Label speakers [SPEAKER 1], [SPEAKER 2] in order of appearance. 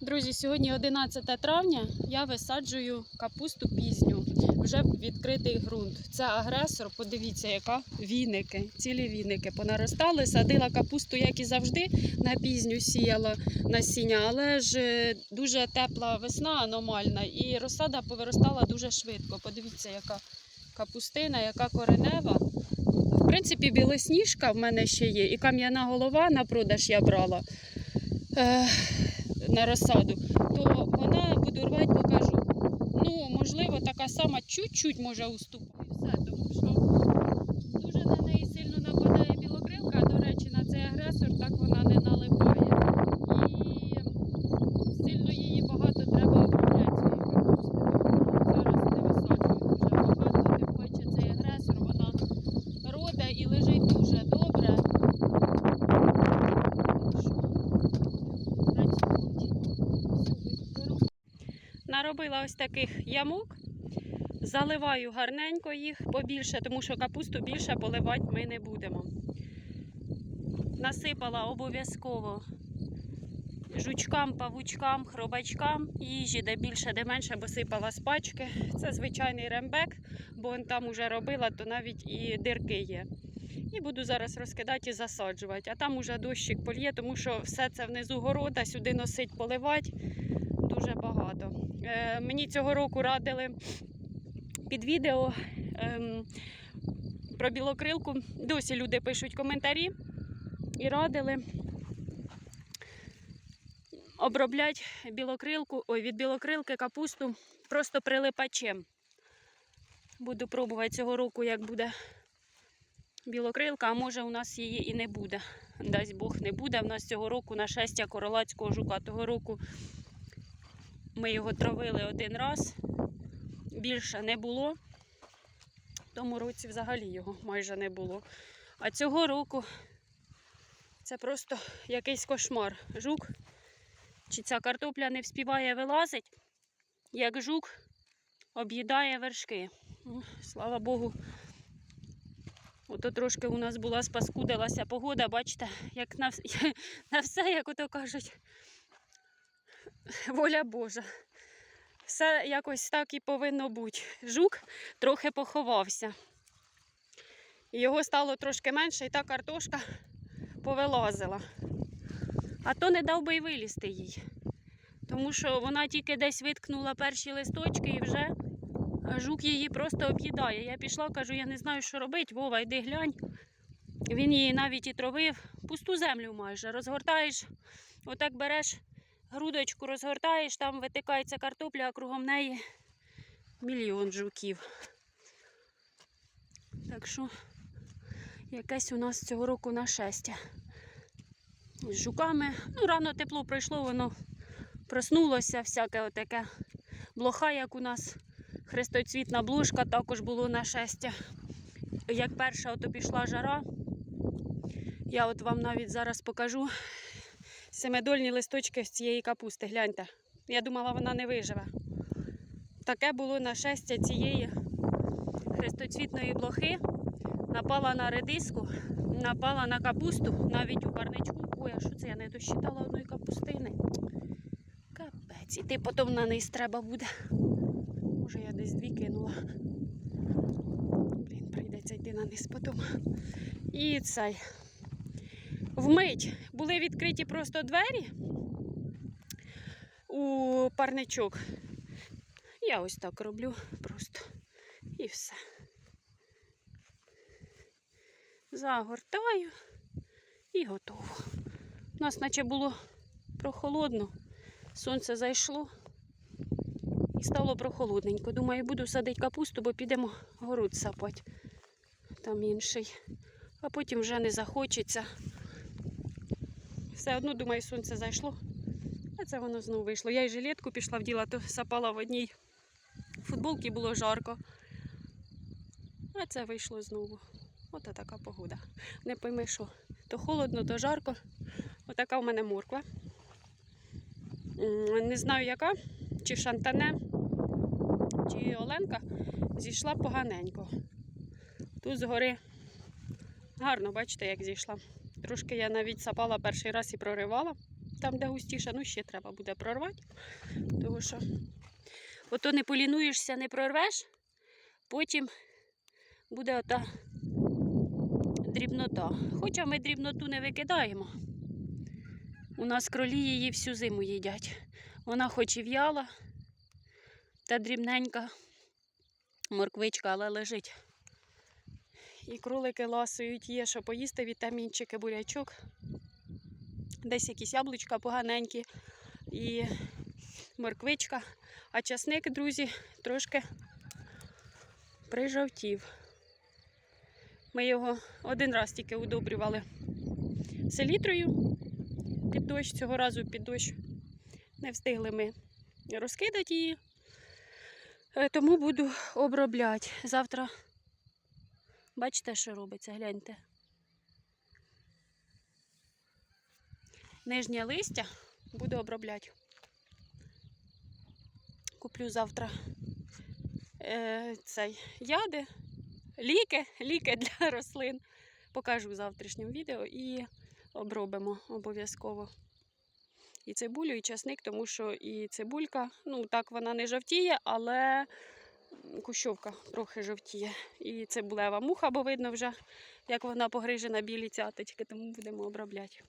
[SPEAKER 1] Друзі, сьогодні 11 травня. Я висаджую капусту пізню вже відкритий ґрунт. Це агресор. Подивіться, яка віники, цілі віники понаростали. Садила капусту, як і завжди, на пізню сіяла насіння, але ж е, дуже тепла весна аномальна, і розсада повиростала дуже швидко. Подивіться, яка капустина, яка коренева. В принципі, білосніжка в мене ще є, і кам'яна голова на продаж я брала. На розсаду, то вона буду рвати, покажу. Ну, можливо, така сама чуть-чуть може уступати. Все, тому що дуже на неї сильно нападає білокрилка. До речі, на цей агресор так вона не налипає. І сильно її багато треба обробляти цієї капусти. Зараз не висаджую дуже багато, тим паче цей агресор, вона роде і лежить дуже добре. Наробила ось таких ямок, заливаю гарненько їх побільше, тому що капусту більше поливати ми не будемо. Насипала обов'язково жучкам, павучкам, хробачкам їжі, де більше, де менше, бо сипала з пачки. Це звичайний рембек, бо он там уже робила, то навіть і дирки є. І буду зараз розкидати і засаджувати. А там уже дощик польє, тому що все це внизу города, сюди носить поливати дуже багато. Е, мені цього року радили під відео ем, про білокрилку. Досі люди пишуть коментарі і радили обробляти білокрилку, ой, від білокрилки капусту просто прилипачем. Буду пробувати цього року, як буде білокрилка, а може у нас її і не буде. Дасть Бог не буде. У нас цього року нашестя королацького жука. Того року ми його травили один раз, більше не було. В тому році взагалі його майже не було. А цього року це просто якийсь кошмар. Жук, чи ця картопля не вспіває вилазить, як жук об'їдає вершки. Ну, Слава Богу. Ото трошки у нас була спаскудилася погода, бачите, як на, на все, як ото кажуть, воля Божа. Все якось так і повинно бути. Жук трохи поховався. Його стало трошки менше, і та картошка повилазила. А то не дав би й вилізти їй. Тому що вона тільки десь виткнула перші листочки і вже жук її просто об'їдає. Я пішла, кажу, я не знаю, що робити. Вова, йди глянь. Він її навіть і травив. Пусту землю майже. Розгортаєш, отак береш грудочку розгортаєш, там витикається картопля, а кругом неї мільйон жуків. Так що якесь у нас цього року нашестя. З жуками. Ну, рано тепло пройшло, воно проснулося, всяке отаке. Блоха, як у нас хрестоцвітна блушка, також було нашестя. Як перша ото пішла жара, я от вам навіть зараз покажу семидольні листочки з цієї капусти. Гляньте. Я думала, вона не виживе. Таке було нашестя цієї хрестоцвітної блохи. Напала на редиску, напала на капусту, навіть у парничку. Ой, а що це я не досчитала одної капустини. Капець. І ти потім на низ треба буде. Може, я десь дві кинула. Блін, прийдеться йти на низ потім. І цей. Вмить були відкриті просто двері у парничок. Я ось так роблю просто. І все. Загортаю і готово. У нас наче було прохолодно. Сонце зайшло і стало прохолодненько. Думаю, буду садити капусту, бо підемо город сапати. Там інший. А потім вже не захочеться. Все одно, думаю, сонце зайшло. А це воно знову вийшло. Я й жилетку пішла вділа, то сапала в одній футболці було жарко. А це вийшло знову. Ото така погода. Не пойми, що то холодно, то жарко. Отака в мене морква. Не знаю яка, чи шантане, чи Оленка зійшла поганенько. Тут згори гарно, бачите, як зійшла. Трошки я навіть сапала перший раз і проривала. там, де густіше, ну ще треба буде прорвати. Тому що ото не полінуєшся, не прорвеш, потім буде ота дрібнота. Хоча ми дрібноту не викидаємо. У нас кролі її всю зиму їдять. Вона хоч і в'яла, та дрібненька морквичка, але лежить. І кролики ласують, є, що поїсти вітамінчики, бурячок. Десь якісь яблучка поганенькі і морквичка. А часник, друзі, трошки прижовтів. Ми його один раз тільки удобрювали селітрою під дощ. Цього разу під дощ не встигли ми розкидати її. Е, Тому буду обробляти. Завтра бачите, що робиться, гляньте. Нижнє листя буду обробляти. Куплю завтра е, цей яди, ліки, ліки для рослин. Покажу в завтрашньому відео і обробимо обов'язково. І цибулю, і часник, тому що і цибулька, ну так вона не жовтіє, але кущовка трохи жовтіє. І це булева муха, бо видно вже, як вона погрижена білі цяточки, тому будемо обробляти.